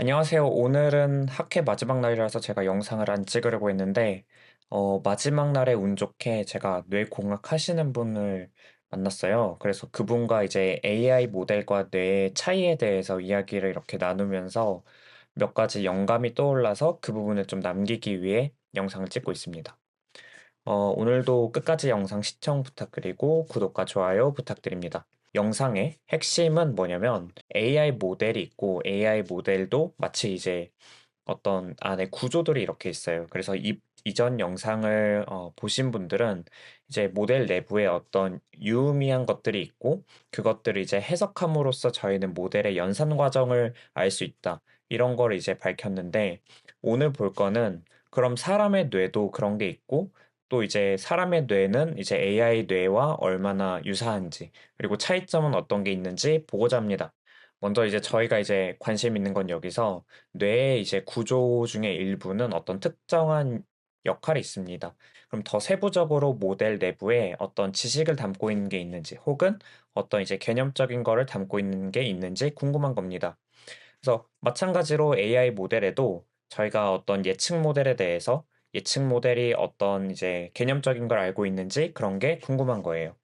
안녕하세요. 오늘은 학회 마지막 날이라서 제가 영상을 안 찍으려고 했는데, 어, 마지막 날에 운 좋게 제가 뇌공학 하시는 분을 만났어요. 그래서 그분과 이제 AI 모델과 뇌의 차이에 대해서 이야기를 이렇게 나누면서 몇 가지 영감이 떠올라서 그 부분을 좀 남기기 위해 영상을 찍고 있습니다. 어, 오늘도 끝까지 영상 시청 부탁드리고 구독과 좋아요 부탁드립니다. 영상의 핵심은 뭐냐면 AI 모델이 있고 AI 모델도 마치 이제 어떤 안에 구조들이 이렇게 있어요. 그래서 이, 이전 영상을 어, 보신 분들은 이제 모델 내부에 어떤 유의미한 것들이 있고 그것들을 이제 해석함으로써 저희는 모델의 연산 과정을 알 수 있다. 이런 걸 이제 밝혔는데 오늘 볼 거는 그럼 사람의 뇌도 그런 게 있고 또 이제 사람의 뇌는 이제 AI 뇌와 얼마나 유사한지, 그리고 차이점은 어떤 게 있는지 보고자 합니다. 먼저 이제 저희가 이제 관심 있는 건 여기서 뇌의 이제 구조 중에 일부는 어떤 특정한 역할이 있습니다. 그럼 더 세부적으로 모델 내부에 어떤 지식을 담고 있는 게 있는지, 혹은 어떤 이제 개념적인 거를 담고 있는 게 있는지 궁금한 겁니다. 그래서 마찬가지로 AI 모델에도 저희가 어떤 예측 모델에 대해서 예측 모델이 어떤 이제 개념적인 걸 알고 있는지 그런 게 궁금한 거예요.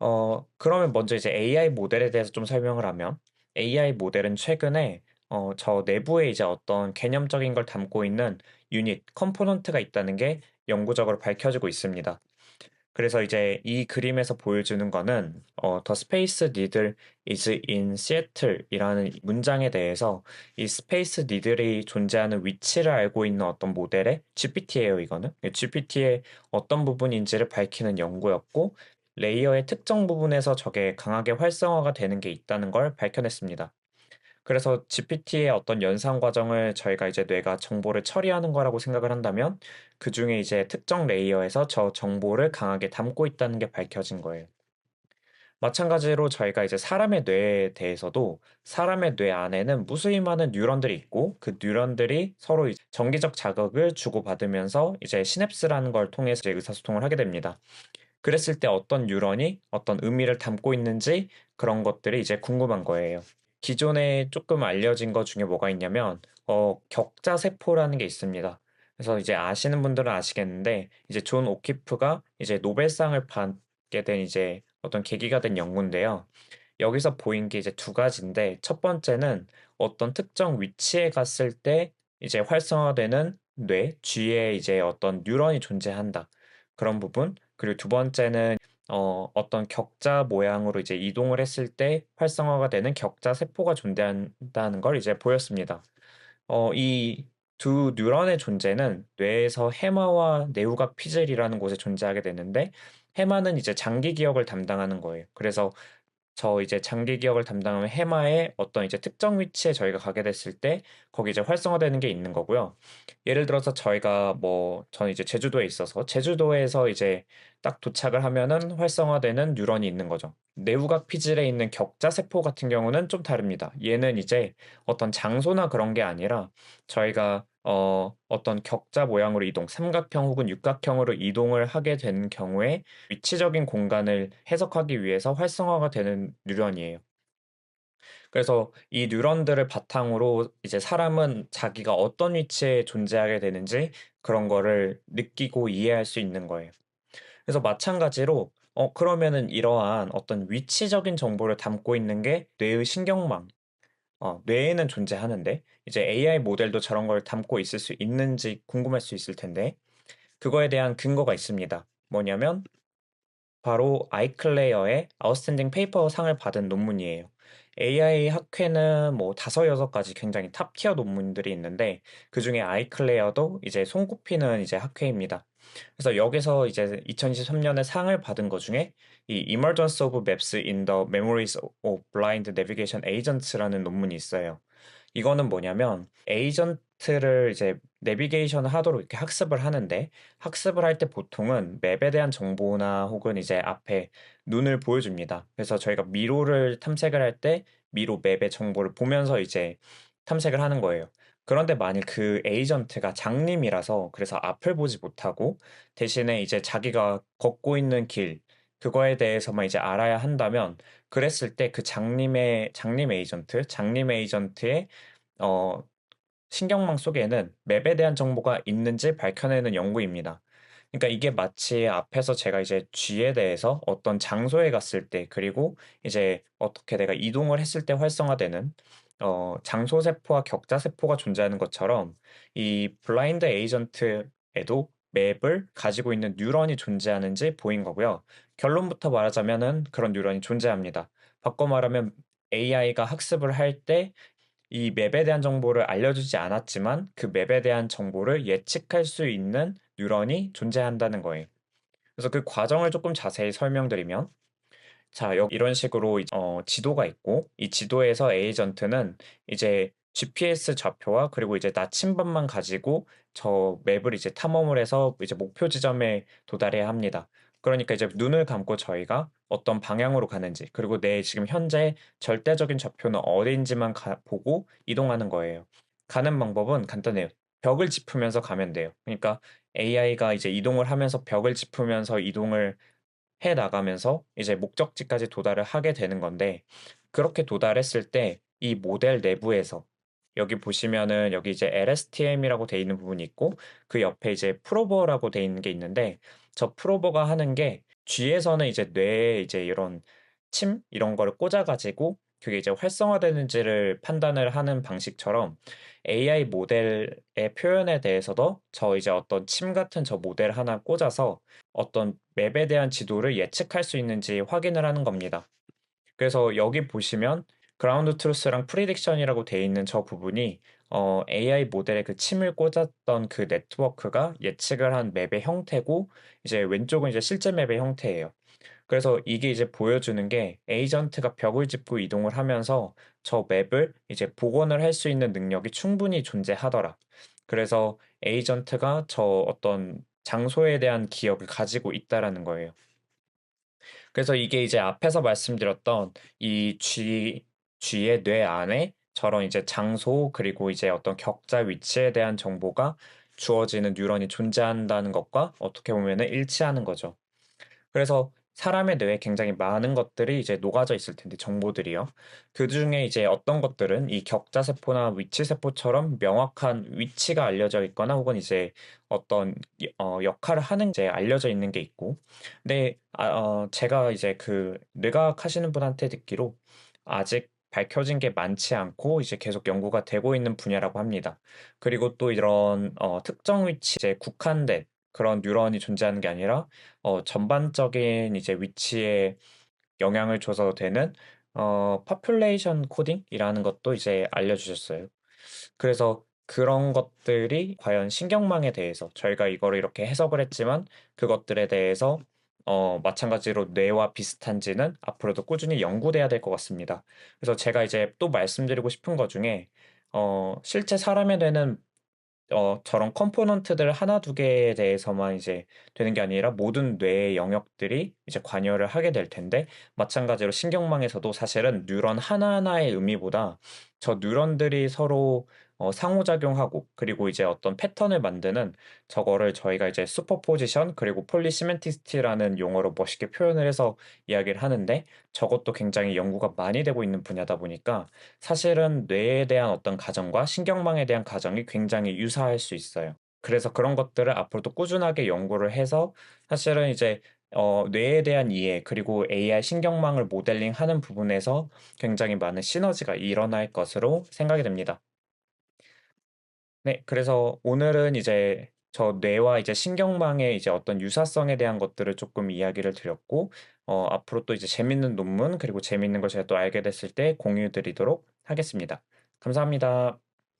어, 그러면 먼저 이제 AI 모델에 대해서 좀 설명을 하면 AI 모델은 최근에 어, 저 내부에 이제 어떤 개념적인 걸 담고 있는 유닛, 컴포넌트가 있다는 게 영구적으로 밝혀지고 있습니다. 그래서 이제 이 그림에서 보여주는 거는 어, The Space Needle is in Seattle이라는 문장에 대해서 이 스페이스 니들이 존재하는 위치를 알고 있는 어떤 모델의 GPT예요, 이거는. GPT의 어떤 부분인지를 밝히는 연구였고 레이어의 특정 부분에서 저게 강하게 활성화가 되는 게 있다는 걸 밝혀냈습니다. 그래서 GPT의 어떤 연산 과정을 저희가 이제 뇌가 정보를 처리하는 거라고 생각을 한다면 그 중에 이제 특정 레이어에서 저 정보를 강하게 담고 있다는 게 밝혀진 거예요. 마찬가지로 저희가 이제 사람의 뇌에 대해서도 사람의 뇌 안에는 무수히 많은 뉴런들이 있고 그 뉴런들이 서로 정기적 자극을 주고받으면서 이제 시냅스라는 걸 통해서 의사소통을 하게 됩니다. 그랬을 때 어떤 뉴런이 어떤 의미를 담고 있는지 그런 것들이 이제 궁금한 거예요. 기존에 조금 알려진 것 중에 뭐가 있냐면 어, 격자 세포라는 게 있습니다. 그래서 이제 아시는 분들은 아시겠는데 이제 존 오키프가 이제 노벨상을 받게 된 이제 어떤 계기가 된 연구인데요. 여기서 보인 게 이제 두 가지인데 첫 번째는 어떤 특정 위치에 갔을 때 이제 활성화되는 뇌, 쥐에 이제 어떤 뉴런이 존재한다. 그런 부분. 그리고 두 번째는 어, 어떤 격자 모양으로 이제 이동을 했을 때 활성화가 되는 격자 세포가 존재한다는 걸 이제 보였습니다. 어, 이 두 뉴런의 존재는 뇌에서 해마와 내후각 피질이라는 곳에 존재하게 되는데 해마는 이제 장기 기억을 담당하는 거예요. 그래서 저 이제 장기 기억을 담당하는 해마의 어떤 이제 특정 위치에 저희가 가게 됐을 때 거기 이제 활성화되는 게 있는 거고요. 예를 들어서 저희가 뭐 저는 이제 제주도에 있어서 제주도에서 이제 딱 도착을 하면은 활성화되는 뉴런이 있는 거죠. 내후각 피질에 있는 격자 세포 같은 경우는 좀 다릅니다. 얘는 이제 어떤 장소나 그런 게 아니라 저희가 어, 어떤 격자 모양으로 이동, 삼각형 혹은 육각형으로 이동을 하게 된 경우에 위치적인 공간을 해석하기 위해서 활성화가 되는 뉴런이에요. 그래서 이 뉴런들을 바탕으로 이제 사람은 자기가 어떤 위치에 존재하게 되는지 그런 거를 느끼고 이해할 수 있는 거예요. 그래서 마찬가지로 어, 그러면은 이러한 어떤 위치적인 정보를 담고 있는 게 뇌의 신경망, 어, 뇌에는 존재하는데 이제 AI 모델도 저런 걸 담고 있을 수 있는지 궁금할 수 있을 텐데 그거에 대한 근거가 있습니다. 뭐냐면 바로 아이클레어의 아웃스탠딩 페이퍼 상을 받은 논문이에요. AI 학회는 뭐 다섯 여섯 가지 굉장히 탑 티어 논문들이 있는데 그 중에 아이클레어도 이제 손꼽히는 이제 학회입니다. 그래서 여기서 이제 2023년에 상을 받은 것 중에 이 Emergence of Maps in the Memories of Blind Navigation Agents라는 논문이 있어요. 이거는 뭐냐면 에이전트 를 이제 내비게이션을 하도록 이렇게 학습을 하는데 학습을 할 때 보통은 맵에 대한 정보나 혹은 이제 앞에 눈을 보여줍니다. 그래서 저희가 미로를 탐색을 할 때 미로 맵의 정보를 보면서 이제 탐색을 하는 거예요. 그런데 만일 그 에이전트가 장님이라서 그래서 앞을 보지 못하고 대신에 이제 자기가 걷고 있는 길 그거에 대해서만 이제 알아야 한다면 그랬을 때 그 장님의 장님 에이전트, 장님 에이전트의 어, 신경망 속에는 맵에 대한 정보가 있는지 밝혀내는 연구입니다. 그러니까 이게 마치 앞에서 제가 이제 쥐에 대해서 어떤 장소에 갔을 때, 그리고 이제 어떻게 내가 이동을 했을 때 활성화되는 어, 장소 세포와 격자 세포가 존재하는 것처럼 이 블라인드 에이전트에도 맵을 가지고 있는 뉴런이 존재하는지 보인 거고요. 결론부터 말하자면은 그런 뉴런이 존재합니다. 바꿔 말하면 AI가 학습을 할 때 이 맵에 대한 정보를 알려주지 않았지만 그 맵에 대한 정보를 예측할 수 있는 뉴런이 존재한다는 거예요. 그래서 그 과정을 조금 자세히 설명드리면 자, 여 이런 식으로 이어 지도가 있고 이 지도에서 에이전트는 이제 GPS 좌표와 그리고 이제 나침반만 가지고 저 맵을 이제 탐험을 해서 이제 목표 지점에 도달해야 합니다. 그러니까 이제 눈을 감고 저희가 어떤 방향으로 가는지 그리고 내 지금 현재 절대적인 좌표는 어디인지만 가 보고 이동하는 거예요. 가는 방법은 간단해요. 벽을 짚으면서 가면 돼요. 그러니까 AI가 이제 이동을 하면서 벽을 짚으면서 이동을 해 나가면서 이제 목적지까지 도달을 하게 되는 건데 그렇게 도달했을 때 이 모델 내부에서 여기 보시면은 여기 이제 LSTM이라고 돼 있는 부분이 있고 그 옆에 이제 프로버라고 돼 있는 게 있는데 저 프로버가 하는 게 G에서는 이제 뇌에 이제 이런 침 이런 거를 꽂아 가지고 그게 이제 활성화되는지를 판단을 하는 방식처럼 AI 모델의 표현에 대해서도 저 이제 어떤 침 같은 저 모델 하나 꽂아서 어떤 맵에 대한 지도를 예측할 수 있는지 확인을 하는 겁니다. 그래서 여기 보시면 그라운드 트루스랑 프리딕션이라고 돼 있는 저 부분이 어, AI 모델에 그 침을 꽂았던 그 네트워크가 예측을 한 맵의 형태고 이제 왼쪽은 이제 실제 맵의 형태예요. 그래서 이게 이제 보여주는 게 에이전트가 벽을 짚고 이동을 하면서 저 맵을 이제 복원을 할 수 있는 능력이 충분히 존재하더라. 그래서 에이전트가 저 어떤 장소에 대한 기억을 가지고 있다라는 거예요. 그래서 이게 이제 앞에서 말씀드렸던 이 G, G의 뇌 안에 저런 이제 장소 그리고 이제 어떤 격자 위치에 대한 정보가 주어지는 뉴런이 존재한다는 것과 어떻게 보면은 일치하는 거죠. 그래서 사람의 뇌에 굉장히 많은 것들이 이제 녹아져 있을 텐데 정보들이요. 그 중에 이제 어떤 것들은 이 격자 세포나 위치 세포처럼 명확한 위치가 알려져 있거나 혹은 이제 어떤 어, 역할을 하는 게 알려져 있는 게 있고, 근데 아, 어, 제가 이제 그 뇌과학 하시는 분한테 듣기로 아직 밝혀진 게 많지 않고 이제 계속 연구가 되고 있는 분야라고 합니다. 그리고 또 이런 어, 특정 위치에 국한된 그런 뉴런이 존재하는 게 아니라 어, 전반적인 이제 위치에 영향을 줘서 되는 어, population coding이라는 것도 이제 알려주셨어요. 그래서 그런 것들이 과연 신경망에 대해서 저희가 이거를 이렇게 해석을 했지만 그것들에 대해서 어, 마찬가지로 뇌와 비슷한지는 앞으로도 꾸준히 연구돼야 될 것 같습니다. 그래서 제가 이제 또 말씀드리고 싶은 것 중에 어, 실제 사람의 뇌는 어, 저런 컴포넌트들 하나 두 개에 대해서만 이제 되는 게 아니라 모든 뇌의 영역들이 이제 관여를 하게 될 텐데 마찬가지로 신경망에서도 사실은 뉴런 하나하나의 의미보다 저 뉴런들이 서로 어, 상호작용하고 그리고 이제 어떤 패턴을 만드는 저거를 저희가 이제 슈퍼포지션 그리고 폴리시멘티스티라는 용어로 멋있게 표현을 해서 이야기를 하는데 저것도 굉장히 연구가 많이 되고 있는 분야다 보니까 사실은 뇌에 대한 어떤 가정과 신경망에 대한 가정이 굉장히 유사할 수 있어요. 그래서 그런 것들을 앞으로도 꾸준하게 연구를 해서 사실은 이제 어, 뇌에 대한 이해 그리고 AI 신경망을 모델링하는 부분에서 굉장히 많은 시너지가 일어날 것으로 생각이 됩니다. 네, 그래서 오늘은 이제 저 뇌와 이제 신경망의 이제 어떤 유사성에 대한 것들을 조금 이야기를 드렸고, 어, 앞으로 또 이제 재밌는 논문 그리고 재밌는 걸 제가 또 알게 됐을 때 공유 드리도록 하겠습니다. 감사합니다.